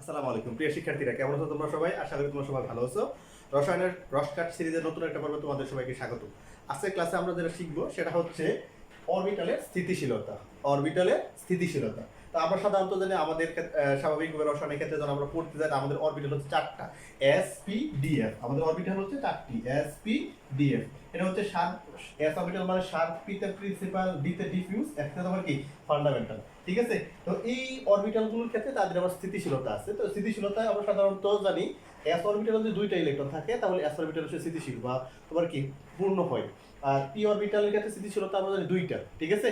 আসসালামু আলাইকুম। প্রিয় শিক্ষার্থীরা, কেমন আছো তোমরা সবাই? আশা করি তোমরা সবাই ভালো আছো। রসায়নের রসকাট সিরিজের নতুন একটা পর্বে তোমাদের সবাইকে স্বাগত। আজকের ক্লাসে আমরা যেটা শিখব, সেটা হচ্ছে অরবিটালের স্থিতিশীলতা। অরবিটালের স্থিতিশীলতা। তো আমরা সাধারণত জানি আমাদের স্বাভাবিকভাবে রসায়নের ক্ষেত্রে যখন আমরা পড়তে যাই আমাদের অরবিটাল হচ্ছে চারটা। এস পি ডিএফ আমাদের অরবিটাল হচ্ছে চারটি। এস পি ডিএফ এটা হচ্ছে শার্প এস অরবিটাল মানে শার্প পিতে প্রিন্সিপাল ডিতে ডিফিউজ একটা তোমার কি? ফান্ডামেন্টাল ঠিক আছে? তো এই অরবিটালগুলোর ক্ষেত্রে তাদের আবার স্থিতিশীলতা আছে। তো স্থিতিশীলতা আমরা সাধারণত জানি এস অরবিটাল যদি দুইটা ইলেকট্রন থাকে, তাহলে এস অরবিটাল হচ্ছে স্থিতিশীল বা তোমার কি? পূর্ণ হয়। আর পি অরবিটালের ক্ষেত্রে স্থিতিশীলতা আমরা জানি দুইটা। ঠিক আছে?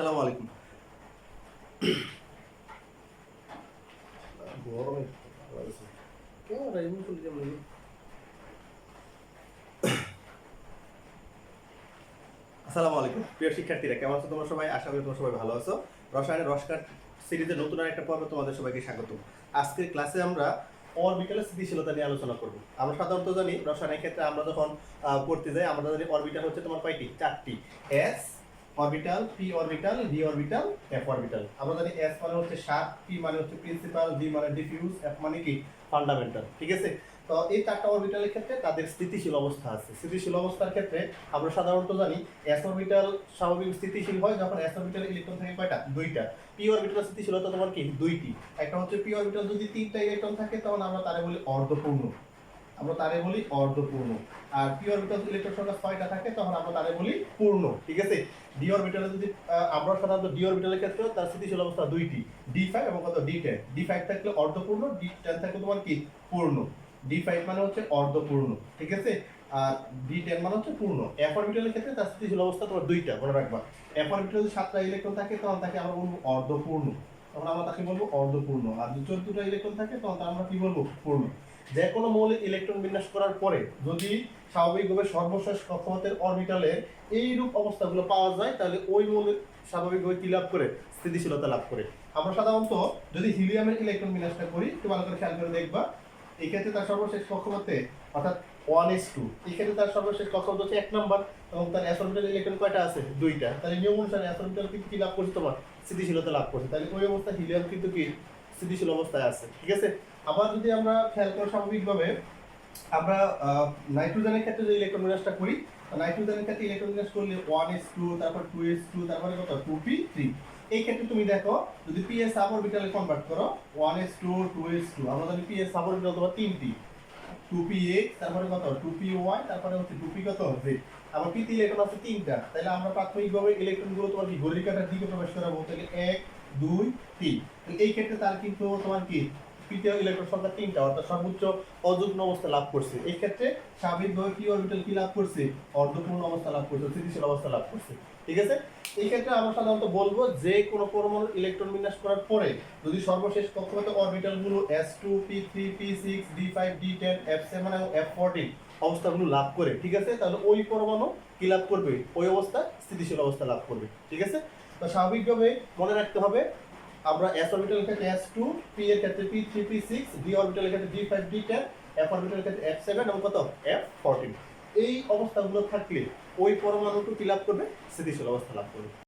আসসালামু আলাইকুম? আসসালামু আলাইকুম। প্রিয় শিক্ষার্থীরা, কেমন আছো তোমরা সবাই? আশা করি তোমরা সবাই ভালো আছো। রসায়নের রসকার সিরিজের নতুন আর একটা পর্বে তোমাদের সবাইকে স্বাগত আজকের ক্লাসে আমরা অরবিটালের স্থিতিশীলতা নিয়ে আলোচনা করব। আমরা সাধারণত জানি রসায়নের ক্ষেত্রে আমরা যখন পড়তে যাই, আমরা জানি অরবিটাল হচ্ছে তোমার কয়টি? চারটি। S orbital P orbital D orbital F orbital আমরা জানি এস মানে হচ্ছে শার্প পি মানে হচ্ছে প্রিন্সিপাল ডি মানে ডিফিউজ এফ মানে কি? ফান্ডামেন্টাল ঠিক আছে? তো এই চারটা অরবিটালের ক্ষেত্রে তাদের স্থিতিশীল অবস্থা আছে। স্থিতিশীল অবস্থার ক্ষেত্রে আমরা সাধারণত জানি এস অরবিটাল স্বাভাবিক স্থিতিশীল হয় যখন এস অরবিটাল ইলেকট্রন থাকে কয়টা? দুইটা। পি অরবিটাল স্থিতিশীলতা তোমার কি? দুইটি। একটা হচ্ছে পি অরবিটাল যদি তিনটা ইলেকট্রন থাকে, তখন আমরা তারে বলি অর্ধপূর্ণ। আমরা তারে বলি অর্ধপূর্ণ। আর পি অরবিটাল ইলেকট্রন সংখ্যা ছয়টা থাকে, তখন আমরা তারে বলি পূর্ণ, ঠিক আছে? ডি অরবিটালে যদি আমরা সাধারণত ডি অরবিটালের ক্ষেত্রে তার স্থিতিশীল অবস্থা দুইটি ডি ফাইভ এবং কত? ডি টেন ডি ফাইভ থাকলে অর্ধপূর্ণ ডি টেন থাকলে তোমার কি? পূর্ণ। ডি ফাইভ মানে হচ্ছে অর্ধপূর্ণ, ঠিক আছে? আর ডি টেন মানে হচ্ছে পূর্ণ। এফ অরবিটালের ক্ষেত্রে তার স্থিতিশীল অবস্থা তোমার দুইটা, মনে রাখবা। এফ অরবিটালে যদি সাতটা ইলেকট্রন থাকে, তখন তাকে আমরা বলব অর্ধপূর্ণ। তখন আমরা তাকে বলব অর্ধপূর্ণ। আর যদি চোদ্দটা ইলেকট্রন থাকে, তখন তার আমরা কি বলব? পূর্ণ। যে কোনো মৌলিক ইলেকট্রন বিন্যাস করার পরে যদি স্বাভাবিকভাবে সর্বশেষ কক্ষপথের অরবিটালে এইরূপ অবস্থাগুলো পাওয়া যায়, তাহলে ওই মৌলিক স্বাভাবিকভাবে কি লাভ করে, স্থিতিশীলতা লাভ করে। আমরা সাধারণত যদি হিলিয়ামের ইলেকট্রন বিন্যাসটা করি, একটু ভালো করে খেয়াল করে দেখবা এই ক্ষেত্রে তার সর্বশেষ কক্ষপথে, অর্থাৎ ওয়ান এস টু এই ক্ষেত্রে তার সর্বশেষ কক্ষপথ হচ্ছে এক নম্বর এবং তার অ্যাসরবিটাল ইলেকট্রন কয়টা আছে? দুইটা। তাহলে নিয়ম অনুসারে অ্যাস অরবিটাল কিন্তু কি লাভ করছে তোমার? স্থিতিশীলতা লাভ করছে। তাহলে ওই অবস্থা হিলিয়াম কিন্তু কি? স্থিতিশীল অবস্থায় আছে। ঠিক আছে? আবার যদি আমরা খেয়াল করি স্বাভাবিকভাবে আমরা নাইট্রোজেনের ক্ষেত্রে যে ইলেকট্রন বিন্যাসটা করি নাইট্রোজেনের ক্ষেত্রে ইলেকট্রন বিন্যাস করলে ওয়ান এস টু তারপর টু এস টু তারপরে কত? টু পি থ্রি এই ক্ষেত্রে তুমি দেখো, যদি পি এস সাব অরবিটালে কনভার্ট করো one S two two S two আমরা জানি পি এস সাব অরবিটাল তোমার তিনটি। টু পি এক্স তারপরে কত? টুপি ওয়াই তারপরে হচ্ছে টুপি কত জেড আবার পিতে ইলেকট্রন আছে তিনটা। তাহলে আমরা প্রাথমিকভাবে ইলেকট্রনগুলো তোমার কি ঘড়ির কাঁটার দিকে প্রবেশ করাবো? তাহলে এক, দুই, তিন। এই ক্ষেত্রে তার কিন্তু তোমার কি? তৃতীয় ইলেকট্রন সংখ্যা তিনটা, অর্থাৎ সর্বোচ্চ অযুগ্ম অবস্থা লাভ করছে। এই ক্ষেত্রে স্বাভাবিকভাবে কি অরবিটাল কি লাভ করছে? অর্ধপূর্ণ অবস্থা লাভ করছে, স্থিতিশীল অবস্থা লাভ করছে। ঠিক আছে? এই ক্ষেত্রে আমরা সাধারণত বলব যে, কোনো পরমাণুর ইলেকট্রন বিন্যাস করার পরে যদি সর্বশেষ কক্ষপথ অরবিটালগুলো S two P three P six D five D ten F seven এবং এফ ফোরটিন অবস্থাগুলো লাভ করে, ঠিক আছে? তাহলে ওই পরমাণু কি লাভ করবে? ওই অবস্থা স্থিতিশীল অবস্থা লাভ করবে, ঠিক আছে? তো স্বাভাবিকভাবে মনে রাখতে হবে আমরা এস অরবিটালের ক্ষেত্রে এস টু পি এর ক্ষেত্রে P three P six D অরবিটালের ক্ষেত্রে D five D ten F অরবিটালের ক্ষেত্রে এফ সেভেন এবং কত? এফ ফোরটিন এই অবস্থাগুলো থাকলে ওই পরমাণুটু কি লাভ করবে? স্থিতিশীল অবস্থা লাভ করবে।